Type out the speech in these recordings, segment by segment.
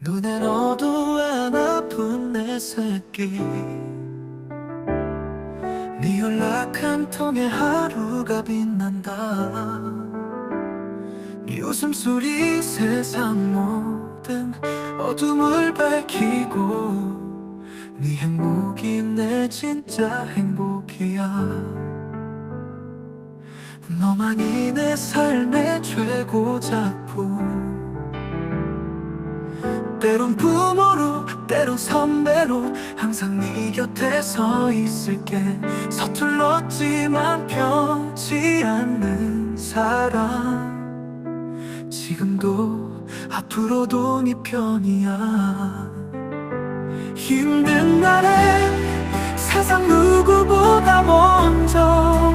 눈엔 어두워 안 아픈 내 새끼. 네 연락 한 통에 하루가 빛난다. 네 웃음소리 세상 모든 어둠을 밝히고 네 행복이 내 진짜 행복이야. 너만이 내 삶의 최고 작품 때론 부모로 때론 선배로 항상 네 곁에 서 있을게. 서툴렀지만 변치 않는 사랑 지금도 앞으로도 네 편이야. 힘든 날에 세상 누구보다 먼저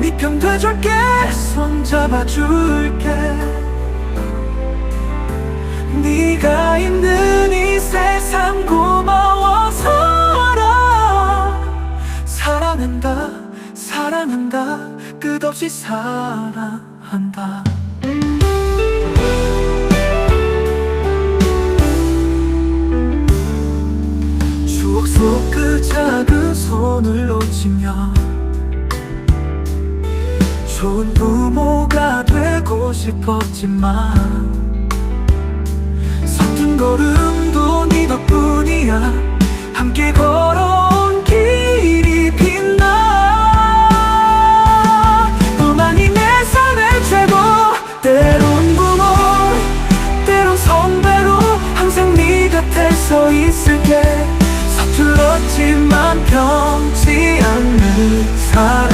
네 편 돼줄게. 손 잡아줄게 네가 있는 이 세상 고마워서라 사랑한다 사랑한다 끝없이 사랑한다. 추억 속 그 작은 손을 놓치며 좋은 부모가 되고 싶었지만 덕분이야. 함께 걸어온 길이 빛나. 너만이 내 삶의 최고. 때론 부모 때론 선배로 항상 네 곁에 서 있을게. 서툴렀지만 변치 않는 사랑